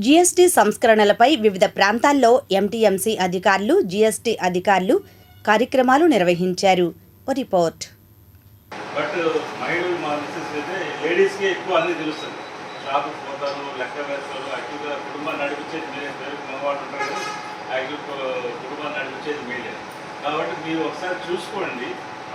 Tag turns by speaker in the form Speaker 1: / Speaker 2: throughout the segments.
Speaker 1: GST సంస్కరణలపై వివిధ ప్రాంతాల్లో MTMC అధికారులు జీఎస్టీ అధికారులు కార్యక్రమాలు నిర్వహించారు. రిపోర్ట్.
Speaker 2: బట్ మహిళలు మా అయితే ఎక్కువ తెలుస్తుంది. షాపుకి పోతారు లెక్క వేస్తారు కుటుంబాన్ని నడిపించేది మీరే. మగవాళ్ళు ఉంటారు కుటుంబాన్ని నడిపించేది మీరే. కాబట్టి మీరు ఒకసారి చూసుకోండి.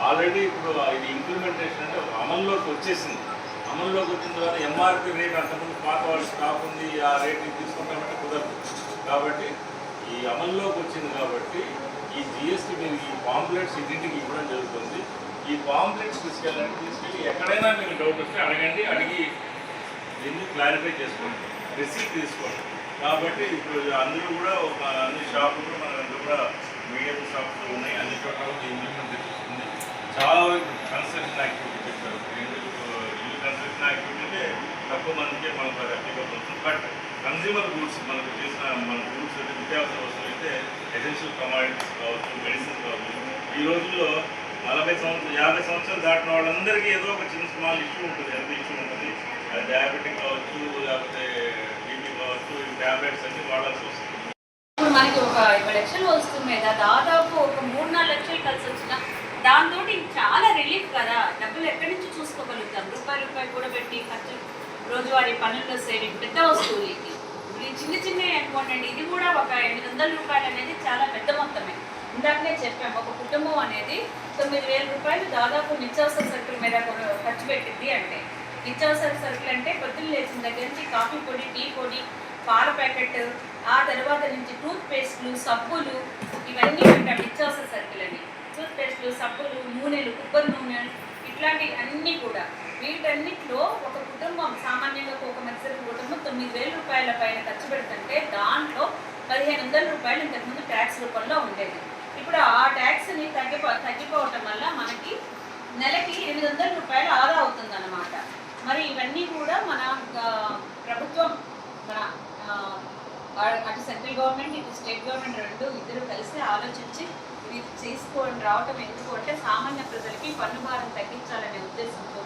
Speaker 2: ఆల్రెడీ ఇప్పుడు ఇది ఇంప్లిమెంటేషన్ అంటే అమల్లోకి వచ్చేసింది. అమల్లోకి వచ్చిన తర్వాత ఎంఆర్పి రేట్ అంతకుముందు పాత వాళ్ళు స్టాక్ ఉంది ఆ రేట్ని తీసుకుంటామంటే కుదరదు. కాబట్టి ఈ అమల్లోకి వచ్చింది కాబట్టి ఈ జిఎస్టీ మీరు ఈ పాంప్లెట్స్ ఇంటింటికి ఇవ్వడం జరుగుతుంది. ఈ పాంప్లెట్స్ తీసుకెళ్ళండి తీసుకెళ్ళి ఎక్కడైనా మీకు డౌట్ వస్తే అడగండి అడిగి దీన్ని క్లారిఫై చేసుకోండి. రిసీట్ తీసుకోండి. కాబట్టి ఇప్పుడు అందరూ కూడా ఒక అన్ని షాపులు మన దగ్గర కూడా మీడియం షాప్స్ ఉన్నాయి. అన్ని చోట్ల కూడా ఇంప్లిమెంటేషన్ ఉంది చాలా కన్స్ట్రక్షన్ యాక్టివిటీ చేస్తారు ఇల్లు ఇల్లు కన్స్ట్రక్షన్ యాక్టివిటీ అంటే ఎక్కువ మందికే మనకు అప్లికబుల్ అవుతుంది బట్ కన్జ్యూమర్ గూడ్స్ మనకు చేసిన మన గూడ్స్ అయితే నిత్యావసర వస్తువులు అయితే ఎసెన్షియల్ కమాడిటీస్ కావచ్చు మెడిసిన్స్ కావచ్చు. ఈ రోజుల్లో నలభై సంవత్సరాలు యాభై సంవత్సరాలు దాటిన వాళ్ళందరికీ ఏదో ఒక చిన్న స్మాల్ ఇష్యూ ఉంటుంది. హెల్త్ ఇష్యూ ఉంటుంది. అది డయాబెటిక్ కావచ్చు లేకపోతే బీపీ కావచ్చు ఈ ట్యాబ్లెట్స్ అన్ని వాడాల్సి వస్తుంది.
Speaker 3: ఇప్పుడు మనకి ఒక ఇరవై లక్షలు వస్తున్నాయి దాదాపు ఒక మూడు నాలుగు లక్షలు కలిసి వచ్చిన దాంతో చాలా రిలీఫ్ కదా. డబ్బులు ఎక్కడి నుంచి చూసుకోగలుగుతాం రూపాయి రూపాయి కూడా పెట్టి ఖర్చు రోజువారీ పనుల్లో సేవింగ్ పెద్ద వస్తువులకి ఇప్పుడు ఈ చిన్న చిన్న అనుకోండి ఇది కూడా ఒక ఎనిమిది వందల రూపాయలు అనేది చాలా పెద్ద మొత్తమే. ఇందాకనే చెప్పాం ఒక కుటుంబం అనేది తొమ్మిది వేల రూపాయలు దాదాపు నిత్యావసర సరుకుల మీద ఖర్చు పెట్టింది అంటే. నిత్యావసర సరుకులు అంటే పొద్దున్న లేచిన దగ్గర నుంచి కాఫీ పొడి టీ పొడి పాల ప్యాకెట్ ఆ తర్వాత నుంచి టూత్ పేస్ట్లు సబ్బులు ఇవన్నీ అంటాం నిత్యావసర సరుకులని టూత్ పేస్ట్లు సబ్బులు నూనెలు కొబ్బరి నూనె ఇట్లాంటి అన్నీ కూడా వీటన్నిటిలో ఒక కుటుంబం సామాన్యంగా ఒక మత్స్య కుటుంబం తొమ్మిది వేల రూపాయల పైన ఖర్చు పెడుతుంటే దాంట్లో పదిహేను వందల రూపాయలు ఇంతకుముందు ట్యాక్స్ రూపంలో ఉండేది. ఇప్పుడు ఆ ట్యాక్స్ని తగ్గిపో తగ్గిపోవటం వల్ల మనకి నెలకి ఎనిమిది వందల రూపాయలు ఆదా అవుతుంది మరి ఇవన్నీ కూడా మన ప్రభుత్వం మన అటు సెంట్రల్ గవర్నమెంట్ ఇటు స్టేట్ గవర్నమెంట్ రెండు ఇద్దరు కలిసి ఆలోచించి మీరు తీసుకొని రావటం ఎందుకు అంటే సామాన్య ప్రజలకి పన్ను భారం తగ్గించాలనే ఉద్దేశంతో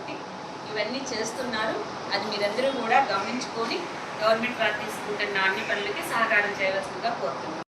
Speaker 3: ఇవన్నీ చేస్తున్నారు. అది మీరందరూ కూడా గమనించుకొని గవర్నమెంట్ వారు తీసుకుంటున్న అన్ని పనులకి సహకారం చేయవలసిందిగా కోరుతున్నాను